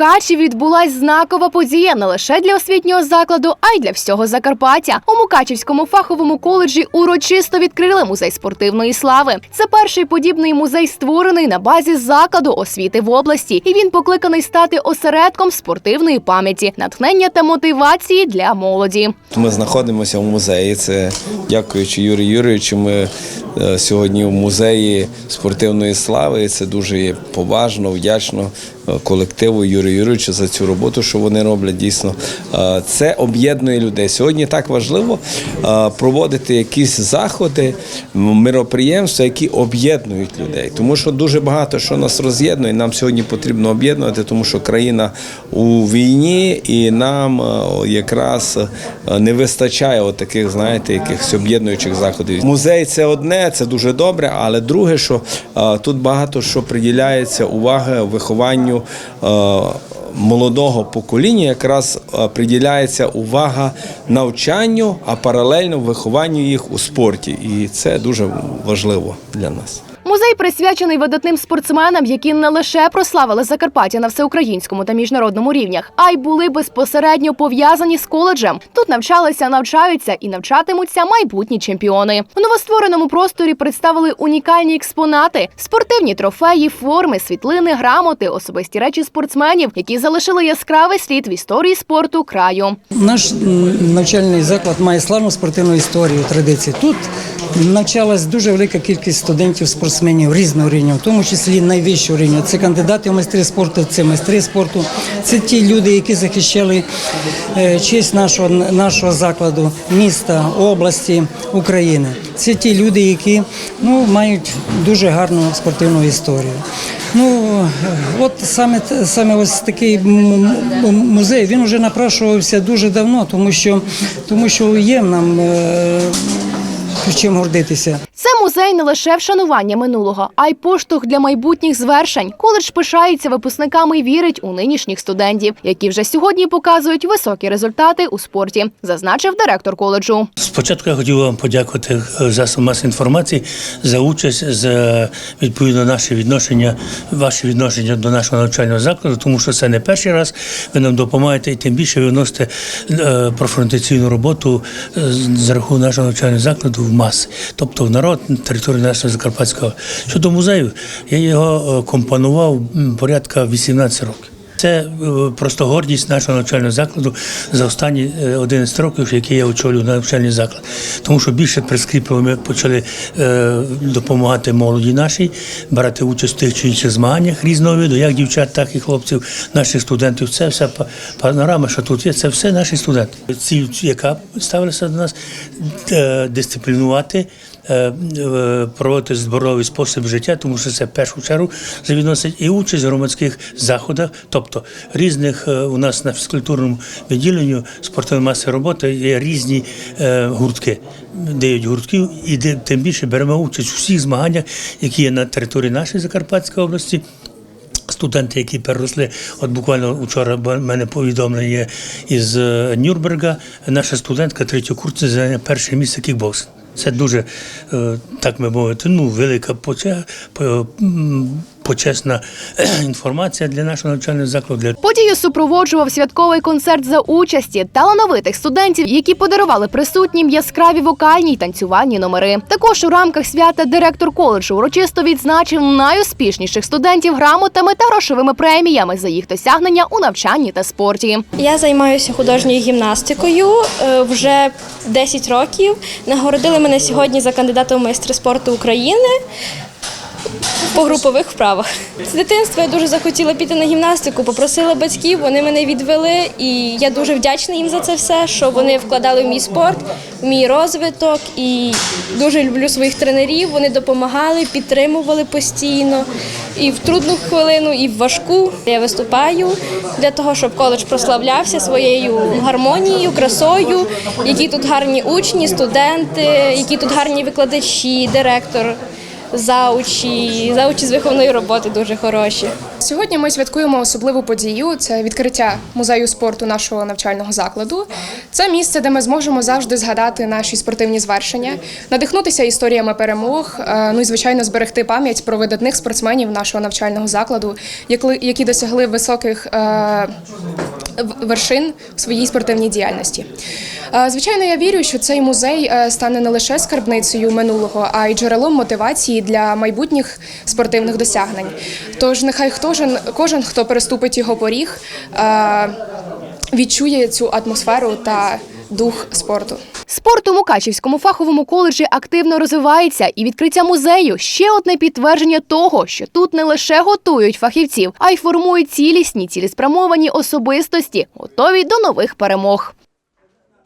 Мукачеві відбулась знакова подія не лише для освітнього закладу, а й для всього Закарпаття. У Мукачівському фаховому коледжі урочисто відкрили музей спортивної слави. Це перший подібний музей, створений на базі закладу освіти в області, і він покликаний стати осередком спортивної пам'яті, натхнення та мотивації для молоді. Ми знаходимося в музеї. Це дякуючи Юрію Юрійовичу. Ми сьогодні в музеї спортивної слави. Це дуже поважно, вдячно е, колективу Юрію Юрійовичу за цю роботу, що вони роблять дійсно. Е, Це об'єднує людей. Сьогодні так важливо е, проводити якісь заходи, мироприємства, які об'єднують людей. Тому що дуже багато що нас роз'єднує. Нам сьогодні потрібно об'єднувати, тому що країна у війні, і нам е, якраз е, не вистачає от таких, знаєте, якихось об'єднуючих заходів. Музей це одне, це дуже добре, але друге, що е, тут багато що приділяється уваги вихованню. е, Молодого покоління якраз е, приділяється увага навчанню, а паралельно вихованню їх у спорті, і це дуже важливо для нас. Музей присвячений видатним спортсменам, які не лише прославили Закарпаття на всеукраїнському та міжнародному рівнях, а й були безпосередньо пов'язані з коледжем. Тут навчалися, навчаються і навчатимуться майбутні чемпіони. У новоствореному просторі представили унікальні експонати, спортивні трофеї, форми, світлини, грамоти, особисті речі спортсменів, які залишили яскравий слід в історії спорту краю. Наш навчальний заклад має славну спортивну історію, традиції. Тут навчалась дуже велика кількість студентів, спортсменів різного рівня, в тому числі найвищого рівня. Це кандидати в майстри спорту, це майстри спорту. Це ті люди, які захищали е, честь нашого нашого закладу, міста, області, України. Це ті люди, які ну, мають дуже гарну спортивну історію. Ну, е, от саме, саме ось такий музей, він вже напрашувався дуже давно, тому що, тому що є нам е, чим гордитися. Це музей не лише вшанування минулого, а й поштовх для майбутніх звершень. Коледж пишається випускниками і вірить у нинішніх студентів, які вже сьогодні показують високі результати у спорті, зазначив директор коледжу. Спочатку я хотів вам подякувати е, засобам масової інформації за участь, за відповідно наше відношення, ваше відношення до нашого навчального закладу, тому що це не перший раз. Ви нам допомагаєте і тим більше ви вносите е, роботу е, з- за рахунок нашого навчального закладу в маси, тобто в народ на території нашого Закарпатського. Щодо музею, я його е, компонував порядка 18 років. Це е, просто гордість нашого навчального закладу за останні е, 11 років, які я очолюю навчальний заклад. Тому що більше прискріпливо ми почали е, допомагати молоді нашій, брати участь в тих чи інших змаганнях різного виду, як дівчат, так і хлопців, наших студентів. Це вся па- панорама, що тут є, це все наші студенти. Ціль, яка ставилася до нас, е, дисциплінувати. Е, Проводити здоровий спосіб життя, тому що це в першу чергу відносить і участь в громадських заходах, тобто різних е, у нас на фізкультурному відділенні спортивної маси роботи є різні е, гуртки, дають гуртків, і тим більше беремо участь у всіх змаганнях, які є на території нашої Закарпатської області. Студенти, які переросли, от буквально вчора в мене повідомлення є із Нюрнберга, наша студентка третьокурсниця зайняла перше місце кікбоксинг. Це дуже, е, так би мовити, ну, велика почесна інформація для нашого навчального закладу. Подію супроводжував святковий концерт за участі талановитих студентів, які подарували присутнім яскраві вокальні й танцювальні номери. Також у рамках свята директор коледжу урочисто відзначив найуспішніших студентів грамотами та грошовими преміями за їх досягнення у навчанні та спорті. Я займаюся художньою гімнастикою е, вже 10 років. Нагородили мене сьогодні за кандидата в майстри спорту України по групових вправах. З дитинства я дуже захотіла піти на гімнастику, попросила батьків, вони мене відвели, і я дуже вдячна їм за це все, що вони вкладали в мій спорт, в мій розвиток. І дуже люблю своїх тренерів. Вони допомагали, підтримували постійно. І в трудну хвилину, і в важку я виступаю для того, щоб коледж прославлявся своєю гармонією, красою, які тут гарні учні, студенти, які тут гарні викладачі, директор. Заучі, заучі з виховної роботи дуже хороші. Сьогодні ми святкуємо особливу подію. Це відкриття музею спорту нашого навчального закладу. Це місце, де ми зможемо завжди згадати наші спортивні звершення, надихнутися історіями перемог. е, Ну і звичайно зберегти пам'ять про видатних спортсменів нашого навчального закладу, які досягли високих е, вершин у своїй спортивній діяльності. Звичайно, я вірю, що цей музей е, стане не лише скарбницею минулого, а й джерелом мотивації для майбутніх спортивних досягнень. Тож нехай кожен, кожен хто переступить його поріг, е, відчує цю атмосферу та дух спорту. Спорт у Мукачівському фаховому коледжі активно розвивається, і відкриття музею ще одне підтвердження того, що тут не лише готують фахівців, а й формують цілісні, цілеспрямовані особистості, готові до нових перемог.